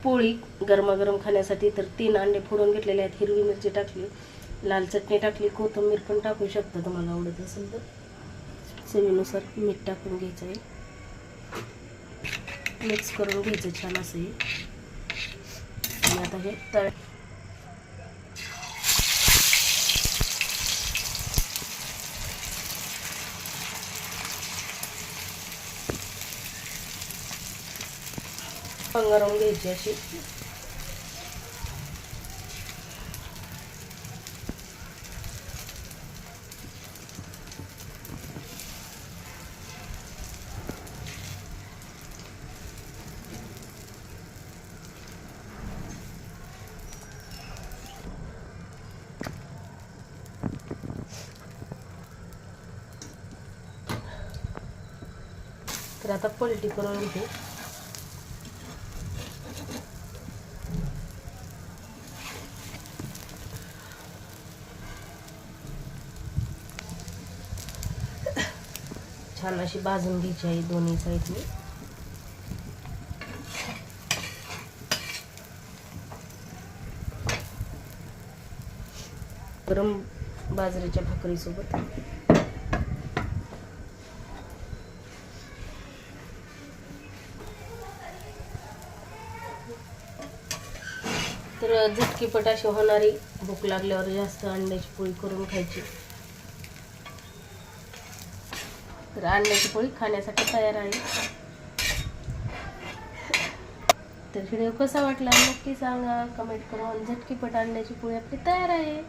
पोळी गरमागरम खाण्यासाठी तर तीन अंडे फोडून घेतलेले आहेत. हिरवी मिरची टाकली लाल चटणी टाकली कोथिंबीर पण टाकू शकता तुम्हाला आवडत असेल तर. चवीनुसार मीठ टाकून घ्यायचं आहे. मिक्स करून घ्यायचं छान असं आणि आता हे तळ पंगारून घ्यायची अशी. तर आता पलटी करून घेते छान अशी भाजून घ्यायची आहे दोन्ही साईडने. गरम बाजरीच्या भाकरीसोबत. तर झटकीपट अशी होणारी भूक लागल्यावर जास्त अंड्याची पोळी करून खायची. तर आणण्याची पोळी खाण्यासाठी तयार आहे. तर व्हिडिओ कसा वाटला नक्की सांगा. कमेंट करून झटकीपट आणण्याची पोळी आपली तयार आहे.